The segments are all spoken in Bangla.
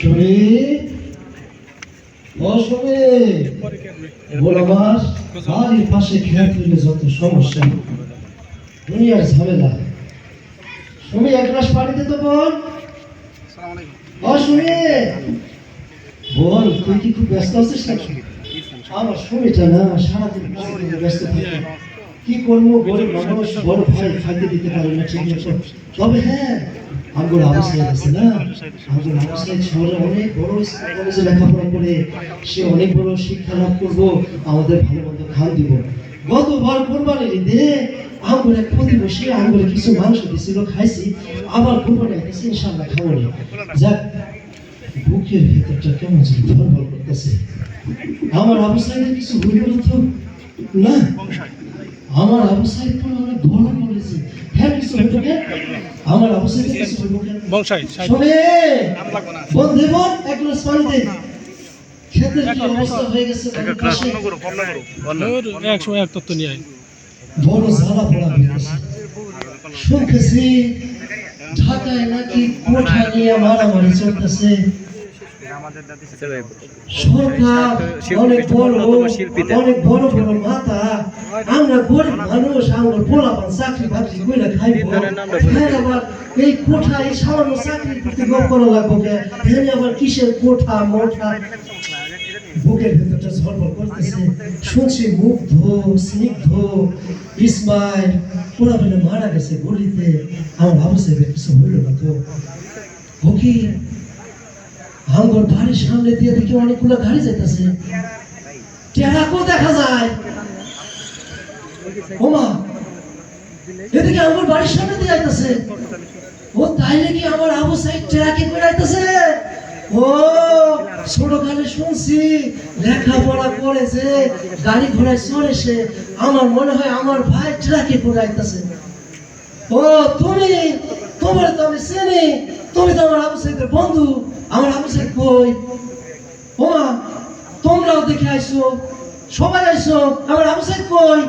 শুনি ও শুনি মাস বাড়ির পাশে খেয়াল করলে যত সমস্যা। দুনিয়ার ঝামেলা। শুনি এক গ্লাস পানি দে তো বল। ও বল, তুই কি খুব ব্যস্ত আছিস নাকি? আমার শুনিটা না, সারাদিন ব্যস্ত থাকে। কি করব? গরিব মানুষ, বড় ভাই দিতে পারে না, ঠিক মতো তবে হ্যাঁ আঙ্গুর আছে না? আঙ্গুর শহরে অনেক বড় কলেজে লেখাপড়া করে সে অনেক বড় শিক্ষা লাভ করব, আমাদের ভালো মন্দ দিব। ঈদে আঙ্গুর কিছু মাংস খাইছি, আবার কোরবানি ইনশাল্লাহ যাক, বুকের ভেতরটা কেমন যেন করতেছে। আমার অবস্থায় কিছু তো? না? আমার অবস্থায় তো অনেক বড় করেছে হ্যাঁ কিছু কেন? আমার অবস্থায় কিছু হইল কেন? বংশাই শোনে বন্ধে বোন এক গ্লাস পানি দে। ক্ষেতের কি অবস্থা হয়ে গেছে বাড়ির পাশে? একশো এক তত্ত্ব নিয়ে আয়। বড় জ্বালা পড়া হয়েছে শুনতেছি ঢাকায় নাকি কোঠা নিয়ে মারামারি চলতেছে? সরকার অনেক বড় অনেক বড় বড় মাথা আমরা গরিব মানুষ আমরা পোলাপান চাকরি বাকরি কইরা খাইব। আবার এই কোঠা এই সামান্য গপ করা লাগবো হ্যাঁ আবার কিসের কোঠা মোঠা? বুকের ভেতরটা ঝড়বড় করতেছে। শুনছি মুগ্ধ স্নিগ্ধ ইসমাইল ওরা বলে মারা গেছে গলিতে। আমার ভাবছে কিছু হইল না তো। ওকে আমার বাড়ির সামনে দিয়ে দেখি অনেকগুলো গাড়ি যাইতেছে। টেরাকও দেখা যায়। ওমা, এদিকে আমার বাড়ির সামনে দিয়ে আইতেছে। ও, তাইলে কি আমার আবু সাইড ট্রাকে করে আইতেছে? ও শুনছি, লেখাপড়া করেছে গাড়ি ঘোড়ায় আমার মনে হয় আমার ভাই ট্রাকে করে আইতেছে। ও, তুমি, তোমার তো আমি চিনি, তুমি তো আমার আবু সাইদের বন্ধু, আমার আবু সাইদ কই? ও মা তোমরাও দেখে আইসো সবাই আইসো আমার আবু সাইদ কই?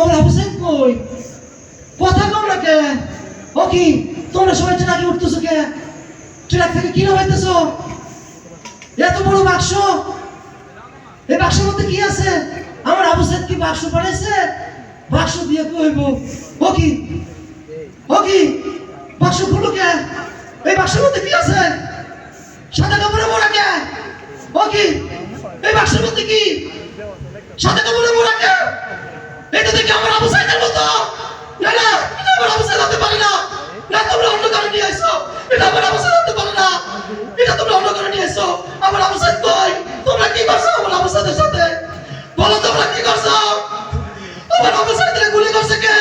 আমার আবু কই? কথা কম না কে? ও কি, তোমরা সবাই ট্রাকে উঠতেছো কে? ট্রাক থেকে কি নামাইতেছো এত বড় বাক্স? এই বাক্সের মধ্যে কি আছে? আমার আবু সাইদ কি বাক্স বানাইছে? বাক্স দিয়ে কইব ও কি ও কি, বাক্স খুলো কে? এই বাক্সের মধ্যে কি আছে? সাদা কাপড়ে মোড়া কে? ও কি, এই বাক্সের মধ্যে কি? সাদা কাপড়ে দেখে আমার আবু সাইদের মতো। না না, এটা আমার আবু সাইদ হতে পারে না। না, তোমরা অন্য কারণে নিয়ে আইছো এটা আমার আবু সাইদ হতে পারে না। এটা তোমরা অন্য কারণে নিয়ে আইছো আমার আবু সাইদ কই? তোমরা কি করছ আমার আবু সাইদের সাথে? বলো তোমরা কি করছ? আমার আবু সাইদের গুলি করছে কে?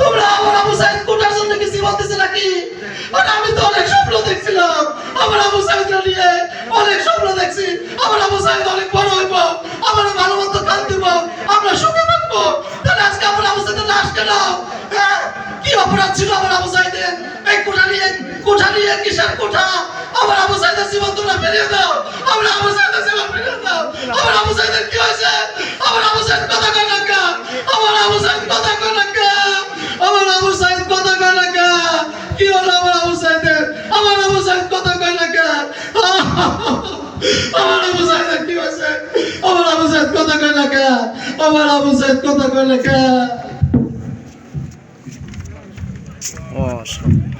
তোমরা আমার আবু সাইদ কোটার জন্য কি জীবন দিছে নাকি? আর, আমি তো অনেক স্বপ্ন দেখছিলাম। আমার আবু সাইদ নিয়ে অনেক স্বপ্ন দেখছি। আমার আবু সাইদ অনেক বড় হইব। আমার ভালো মতো হ্যাঁ? কি অপরাধ ছিল আমার আবু সাইদের এই কোঠা নিয়ে কোঠা নিয়ে কিসের কোঠা আমার আবু সাইদের জীবন তোমরা ফিরিয়ে দাও আমার আবু সাইদের জীবন ফিরিয়ে দাও আমার আবু সাইদের কি হয়েছে আমার আবু সাইদ কথা কয় না? আমার আবু সাইদ কথা কয় না আমার আবু সাইদ কথা কয় না কা? হলো আমার আবু সাইদের আমার আবু সাইদ কথা কয় না? আমার আবু সাইদের কি হয়েছে আমার আবু সাইদ কথা কয় না আমার আবু সাইদ কথা কয় না কা? অসাধারণ